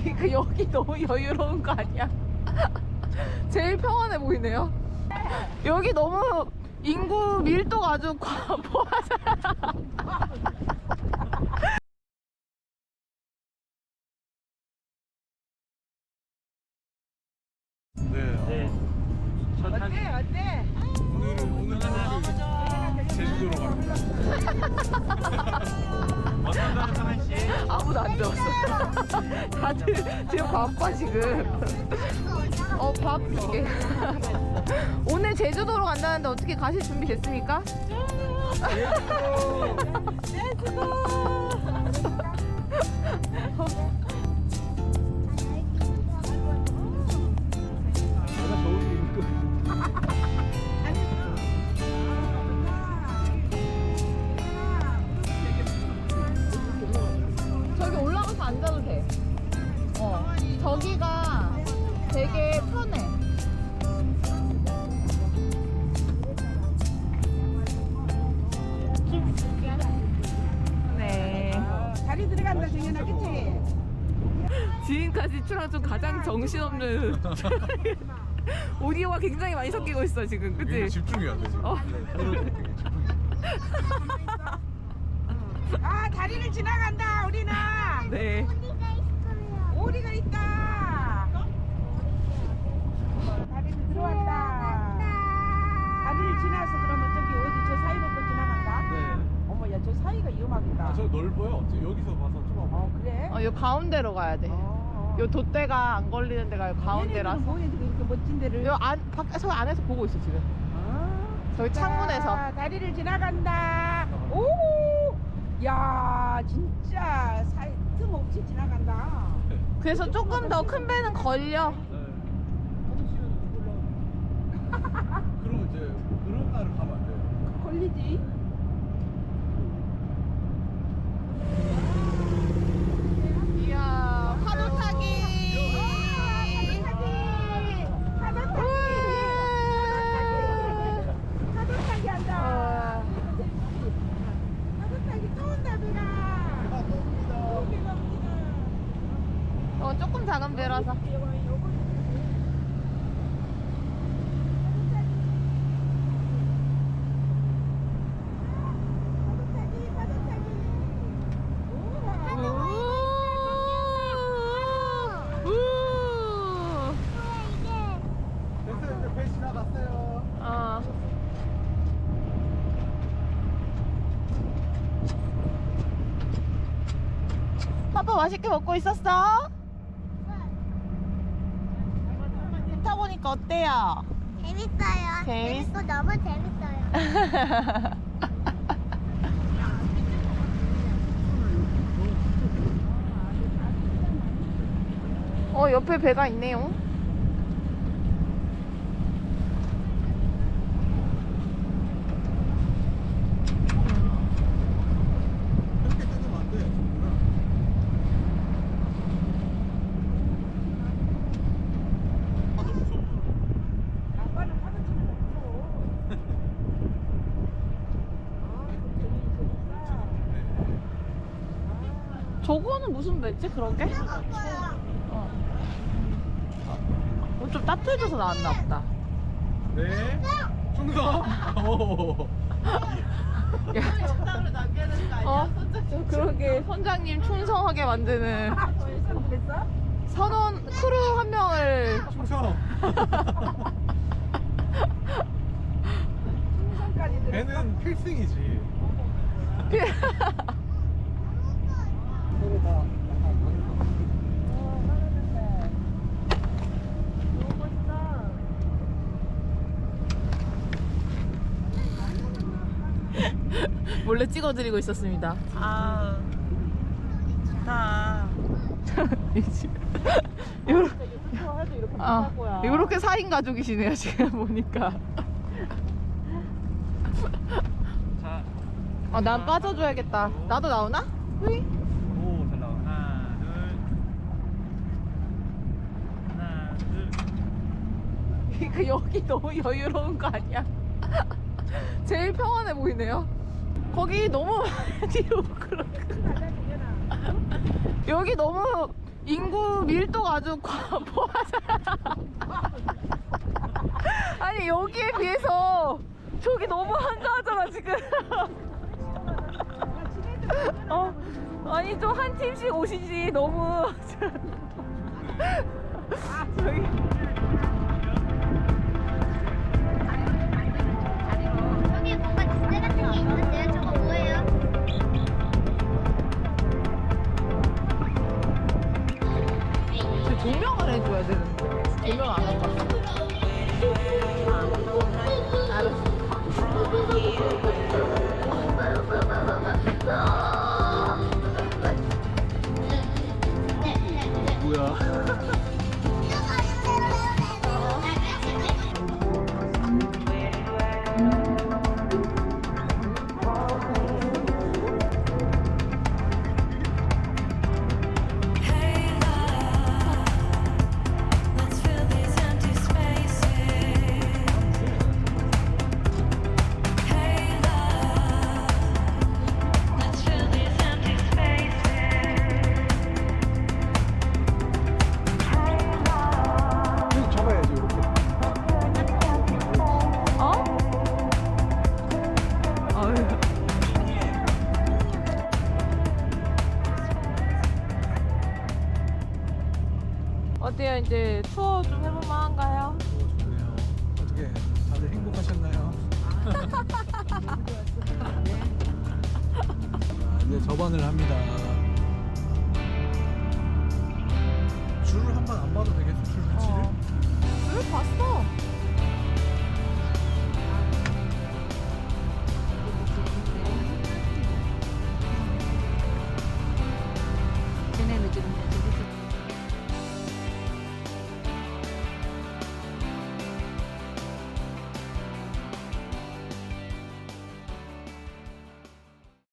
그러니까 여기 너무 여유로운 거 아니야? 제일 평안해 보이네요. 여기 너무 인구 밀도가 아주 과보하잖아. 네. 네. 어때 어때? 오늘은 오늘은 제주도로 갑니다. 아무도 안 배웠어. 다들 지금 바빠 지금. 어 바쁘게. 오늘 제주도로 간다는데 어떻게 가실 준비 됐습니까? 어. 저기가 되게 편해. 네. 다리 들어간다 정연아 그치? 지금까지 출항 중 가장 정신없는 오디오가 굉장히 많이 섞이고 있어 지금 이게 그치? 집중이 안 돼, 지금. 어. 아 다리를 지나간다 우리는 네. 오리가 있다 다리를 들어왔다 다리를 지나서 그러면 저기 어디 저 사이로 또 지나간다? 네. 어머 야저 사이가 위험하겠다 아, 저 넓어요. 저 여기서 봐서 좀어 그래? 어, 요 가운데로 가야 돼. 어. 요 돛대가 안 걸리는 데가 요 가운데라서. 뭐해 지금 이렇게 멋진 데를 요 안, 밖에서 안에서 보고 있어 지금. 아, 저기 창문에서. 자, 다리를 지나간다. 오, 야, 진짜 사이 틈 없이 지나간다. 그래서 조금 더 큰 배는 걸려. 네. 그러면 이제 그런 날을 가면 안 돼요. 걸리지? 이야 파도 타기. 파도 타기. 파도 타기 한다. 아, 파도 타기 또 온다 비가. 또 비가 옵니다. 어 조금 작은 배라서. 됐어요. 어. 맛있게 먹고 있었어? 타 보니까 어때요? 재밌어요. 재밌- 재밌고 너무 재밌어요. 어 옆에 배가 있네요. 이렇게 뜯으면 안 돼. 정문아. 아, 너무 무서워. 아빠는 파도 치는 거 무서워. 아, 그 재미 재밌다. 저거는 무슨 배지 그러게? 어. 어, 좀 따뜻해져서 나왔나 보다. 네. 충성. 오. 어? 그러게 선장님 충성하게 만드는? 선원 크루 한 명을 충성. 배는 필승이지. 어, 하는데. 너무 멋있다. 몰래 찍어드리고 있었습니다. 아, 좋다. 이렇게 아. 요렇게 4인 가족이시네요 지금 보니까. 자, 아, 난 빠져줘야겠다. 나도 나오나? 후이? 오, 잘 나와. 하나, 둘. 하나, 둘. 그러니까 여기 너무 여유로운 거 아니야? 제일 평안해 보이네요. 거기 너무 오고 그렇고. 여기 너무 인구 밀도가 아주 과보하잖아. 아니 여기에 비해서 저기 너무 한가하잖아 지금. 어 아니 좀 한 팀씩 오시지 너무 저기 어때요? 이제 투어 좀 해볼 만한가요? 오, 좋네요. 어떻게 다들 행복하셨나요? 아, 이제 접안을 합니다.